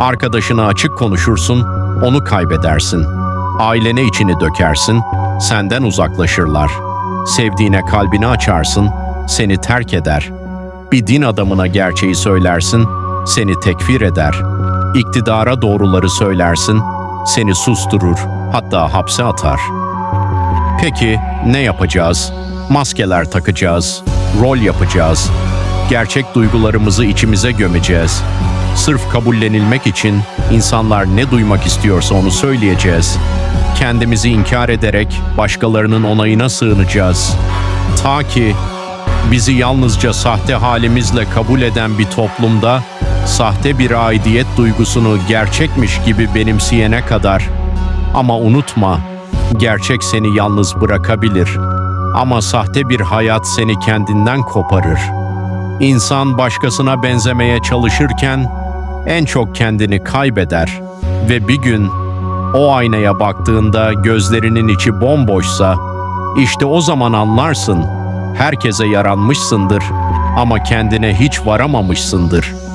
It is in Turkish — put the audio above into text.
Arkadaşına açık konuşursun, onu kaybedersin. Ailene içini dökersin, senden uzaklaşırlar. Sevdiğine kalbini açarsın, seni terk eder. Bir din adamına gerçeği söylersin, seni tekfir eder. İktidara doğruları söylersin, seni susturur, hatta hapse atar. Peki ne yapacağız? Maskeler takacağız, rol yapacağız. Gerçek duygularımızı içimize gömeceğiz. Sırf kabullenilmek için insanlar ne duymak istiyorsa onu söyleyeceğiz. Kendimizi inkar ederek başkalarının onayına sığınacağız. Ta ki bizi yalnızca sahte halimizle kabul eden bir toplumda sahte bir aidiyet duygusunu gerçekmiş gibi benimseyene kadar. Ama unutma, gerçek seni yalnız bırakabilir. Ama sahte bir hayat seni kendinden koparır. İnsan başkasına benzemeye çalışırken en çok kendini kaybeder ve bir gün o aynaya baktığında gözlerinin içi bomboşsa işte o zaman anlarsın herkese yaranmışsındır ama kendine hiç varamamışsındır.''